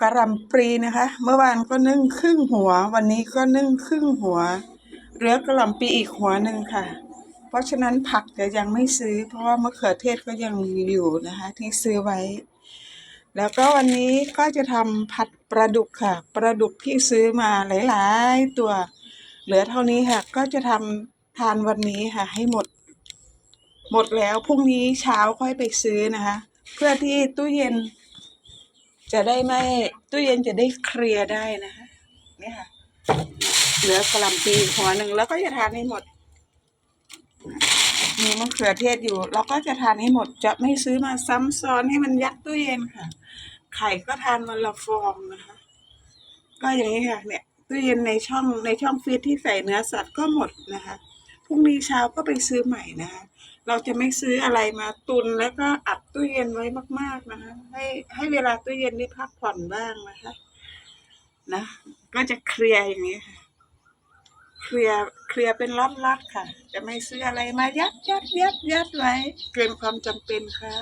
กระลำปลีนะคะ เมื่อวานก็นึ่งครึ่งหัว วันนี้ก็นึ่งครึ่งหัวเหลือกระลำปลีอีกหัวหนึ่งค่ะ เพราะฉะนั้นผักจะยังไม่ซื้อ เพราะว่ามะเขือเทศก็ยังมีอยู่นะคะ ที่ซื้อไว้ แล้วก็วันนี้ก็จะทำผัดปลาดุกค่ะปลาดุกที่ซื้อมาหลายๆ ตัว เหลือเท่านี้ค่ะ ก็จะทำทานวันนี้ค่ะ ให้หมด หมดแล้วพรุ่งนี้เช้าค่อยไปซื้อนะคะ เพื่อที่ตู้เย็น จะได้ไม่ตู้เย็นจะได้เคลียร์ได้นะคะนี่ค่ะ เหลือกระหลำปีหัวหนึ่งแล้วก็จะทานให้หมด มีมะเขือเทศอยู่ เราก็จะทานให้หมดจะไม่ซื้อมาซ้ำซ้อนให้มันยัดตู้เย็นค่ะ ไข่ก็ทานวันละฟองนะคะ ก็อย่างนี้ค่ะ เนี่ยตู้เย็นในช่องในช่องฟรีซที่ใส่เนื้อสัตว์ก็หมดนะคะพรุ่งนี้เช้าก็ไปซื้อใหม่นะคะ เราจะไม่ซื้ออะไรมาตุนแล้วก็อัดตู้เย็นไว้มาก ๆ นะคะให้ให้เวลาตู้เย็นได้พักผ่อนบ้างนะคะนะก็จะเคลียร์อย่างนี้ค่ะเคลียร์เคลียร์เป็นล็อตๆค่ะ จะไม่ซื้ออะไรมายัดยัดยัดยัดไว้ เกินความจำเป็นค่ะ